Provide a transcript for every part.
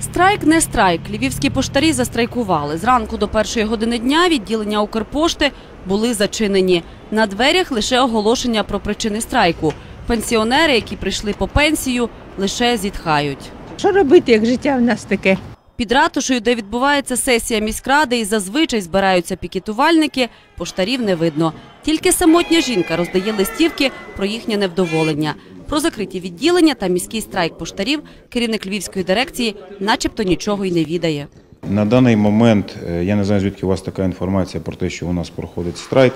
Страйк не страйк. Львівські поштарі застрайкували. Зранку до першої години дня відділення Укрпошти були зачинені. На дверях лише оголошення про причини страйку. Пенсіонери, які прийшли по пенсію, лише зітхають. Що робити, як життя в нас таке? Під ратушею, де відбувається сесія міськради і зазвичай збираються пікетувальники, поштарів не видно. Тільки самотня жінка роздає листівки про їхнє невдоволення. Про закриті відділення та міський страйк поштарів керівник львівської дирекції начебто нічого й не відає. На даний момент е, я не знаю, звідки у вас така інформація про те, що у нас проходить страйк.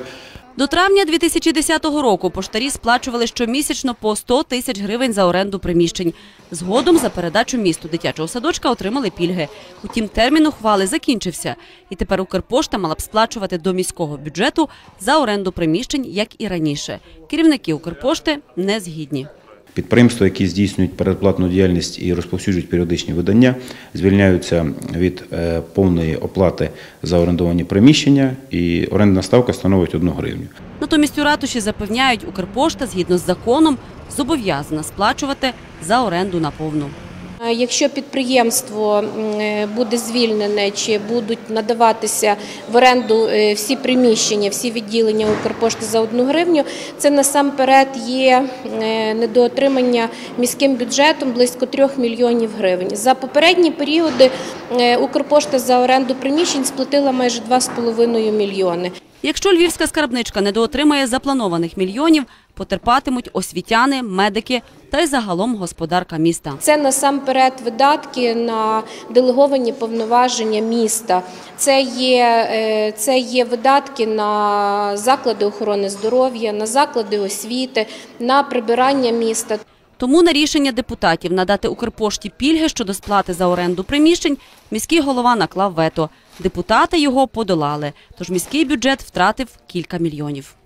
До травня 2010 року поштарі сплачували щомісячно по 100 тисяч гривень за оренду приміщень. Згодом за передачу місту дитячого садочка отримали пільги. Утім, термін ухвали закінчився. І тепер Укрпошта мала б сплачувати до міського бюджету за оренду приміщень, як і раніше. Керівники Укрпошти не згідні. Підприємства, які здійснюють передплатну діяльність і розповсюджують періодичні видання, звільняються від е, повної оплати за орендовані приміщення, і орендна ставка становить 1 гривню. Натомість у ратуші запевняють, Укрпошта згідно з законом зобов'язана сплачувати за оренду наповну. Е, Якщо підприємство е, буде звільнене чи будуть надаватися в оренду е, всі приміщення, всі відділення Укрпошти за одну гривню, це насамперед є е, недоотримання міським бюджетом близько 3 мільйонів гривень. За попередні періоди Укрпошта за оренду приміщень сплатила майже 2,5 мільйони. Якщо львівська скарбничка не доотримає запланованих мільйонів, потерпатимуть освітяни, медики та й загалом господарка міста. Це насамперед видатки на делеговані повноваження міста. Це є, е, це є видатки на заклади охорони здоров'я, на заклади освіти, на прибирання міста. Тому на рішення депутатів надати Укрпошті пільги щодо сплати за оренду приміщень міський голова наклав вето. Депутати його подолали, тож міський бюджет втратив кілька мільйонів.